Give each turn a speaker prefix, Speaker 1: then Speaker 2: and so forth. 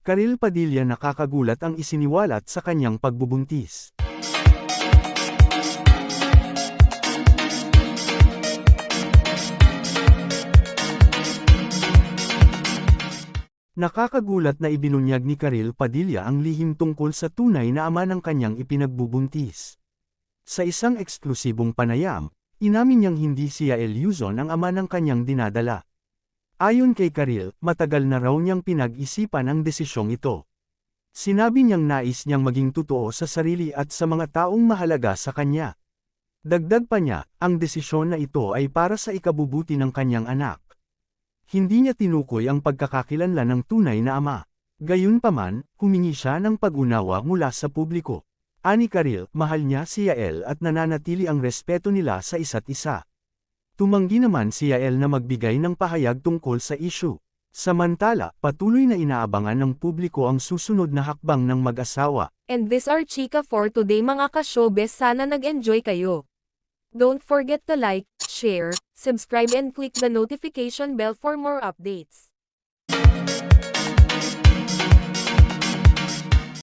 Speaker 1: Karil Padilla nakakagulat ang isiniwalat sa kanyang pagbubuntis. Nakakagulat na ibinunyag ni Karil Padilla ang lihim tungkol sa tunay na ama ng kanyang ipinagbubuntis. Sa isang eksklusibong panayam, inamin niyang hindi si Yael Yuzon ang ama ng kanyang dinadala. Ayon kay Karil, matagal na raw niyang pinag-isipan ang desisyong ito. Sinabi niyang nais niyang maging totoo sa sarili at sa mga taong mahalaga sa kanya. Dagdag pa niya, ang desisyon na ito ay para sa ikabubuti ng kanyang anak. Hindi niya tinukoy ang pagkakakilanlan ng tunay na ama. Gayunpaman, humingi siya ng pag-unawa mula sa publiko. Ani Karil, mahal niya si Yael at nananatili ang respeto nila sa isa't isa. Tumanggi naman si Yael na magbigay ng pahayag tungkol sa issue. Samantala, patuloy na inaabangan ng publiko ang susunod na hakbang ng mag-asawa.
Speaker 2: And this are chika for today mga ka-showbiz sana nag-enjoy kayo. Don't forget to like, share, subscribe and click the notification bell for more updates.